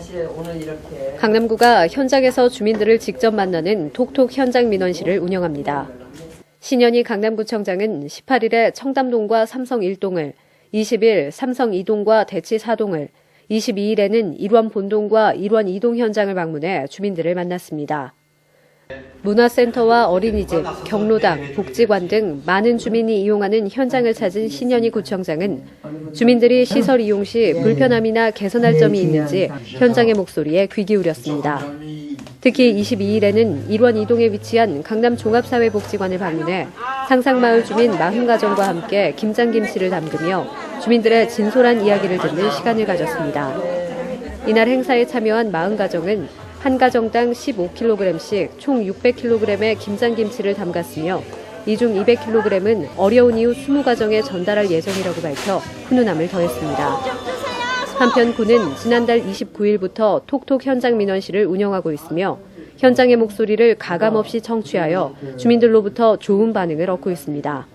같이 오늘 이렇게 강남구가 현장에서 주민들을 직접 만나는 톡톡 현장 민원실을 운영합니다. 신현희 강남구청장은 18일에 청담동과 삼성 1동을, 20일 삼성 2동과 대치 4동을, 22일에는 일원 본동과 일원 2동 현장을 방문해 주민들을 만났습니다. 문화센터와 어린이집, 경로당, 복지관 등 많은 주민이 이용하는 현장을 찾은 신현희 구청장은 주민들이 시설 이용 시 불편함이나 개선할 점이 있는지 현장의 목소리에 귀 기울였습니다. 특히 22일에는 일원 이동에 위치한 강남 종합사회복지관을 방문해 상상마을 주민 40가정과 함께 김장김치를 담그며 주민들의 진솔한 이야기를 듣는 시간을 가졌습니다. 이날 행사에 참여한 40가정은 한 가정당 15kg씩 총 600kg의 김장김치를 담갔으며 이 중 200kg은 어려운 이후 20가정에 전달할 예정이라고 밝혀 훈훈함을 더했습니다. 한편 군은 지난달 29일부터 톡톡 현장 민원실을 운영하고 있으며 현장의 목소리를 가감없이 청취하여 주민들로부터 좋은 반응을 얻고 있습니다.